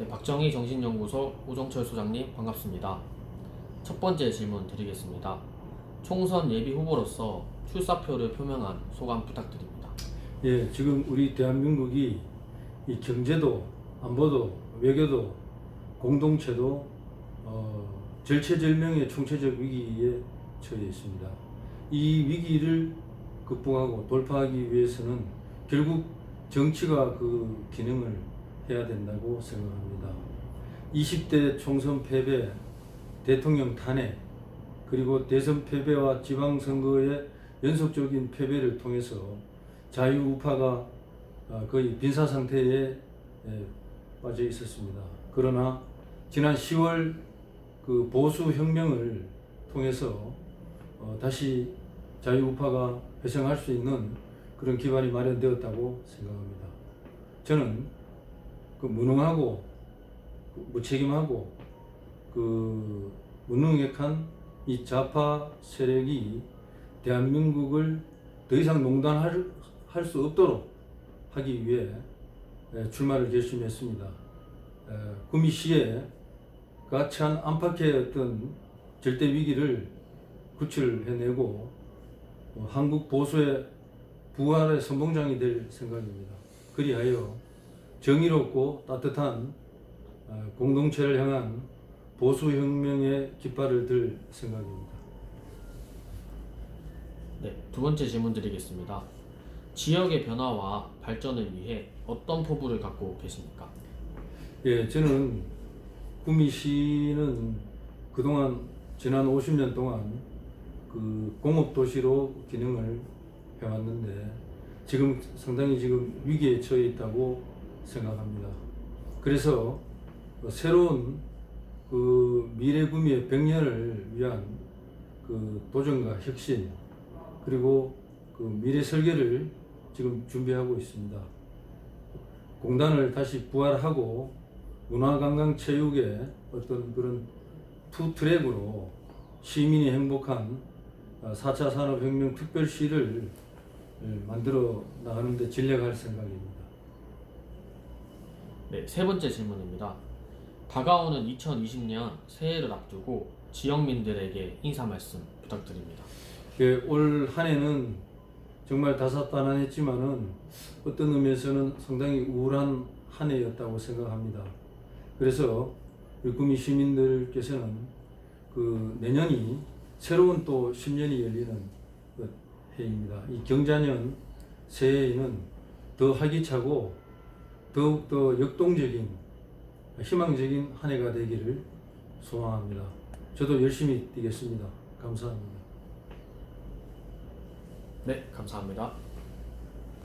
네, 박정희 정신연구소 오정철 소장님 반갑습니다. 첫 번째 질문 드리겠습니다. 총선 예비 후보로서 출사표를 표명한 소감 부탁드립니다. 예, 지금 우리 대한민국이 이 경제도, 안보도, 외교도, 공동체도 어, 절체절명의 총체적 위기에 처해 있습니다. 이 위기를 극복하고 돌파하기 위해서는 결국 정치가 그 기능을 해야 된다고 생각합니다. 20대 총선 패배, 대통령 탄핵, 그리고 대선 패배와 지방선거의 연속적인 패배를 통해서 자유우파가 어, 거의 빈사 상태에 에, 빠져 있었습니다. 그러나 지난 10월 그 보수 혁명을 통해서 어, 다시 자유우파가 회생할 수 있는 그런 기반이 마련되었다고 생각합니다. 저는 그 무능하고 그 무책임하고 그 무능력한 이 좌파 세력이 대한민국을 더 이상 농단할 할 수 없도록 하기 위해 에, 출마를 결심했습니다. 에, 구미시에 가치한 안팎의 어떤 절대 위기를 구출해내고 어, 한국 보수의 부활의 선봉장이 될 생각입니다. 그리하여 정의롭고 따뜻한 어, 공동체를 향한 보수혁명의 깃발을 들 생각입니다. 네, 두 번째 질문 드리겠습니다. 지역의 변화와 발전을 위해 어떤 포부를 갖고 계십니까? 예, 저는 구미시는 그동안 지난 50년 동안 그 공업 도시로 기능을 해왔는데 지금 상당히 지금 위기에 처해 있다고 생각합니다. 그래서 새로운 그 미래 구미의 백년을 위한 그 도전과 혁신 그리고 그 미래 설계를 지금 준비하고 있습니다. 공단을 다시 부활하고 문화관광체육의 어떤 그런 투 트랙으로 시민이 행복한 4차 산업혁명 특별시를 만들어 나가는데 진력할 생각입니다. 네, 세 번째 질문입니다. 다가오는 2020년 새해를 앞두고 지역민들에게 인사 말씀 부탁드립니다. 그올 한 해는 정말 다사다난했지만은 어떤 의미에서는 상당히 우울한 한 해였다고 생각합니다. 그래서 우리 구미 시민들께서는 그 내년이 새로운 또 10년이 열리는 그 해입니다. 이 경자년 새해에는 더 활기차고 더욱더 역동적인 희망적인 한 해가 되기를 소망합니다. 저도 열심히 뛰겠습니다. 감사합니다. 네, 감사합니다.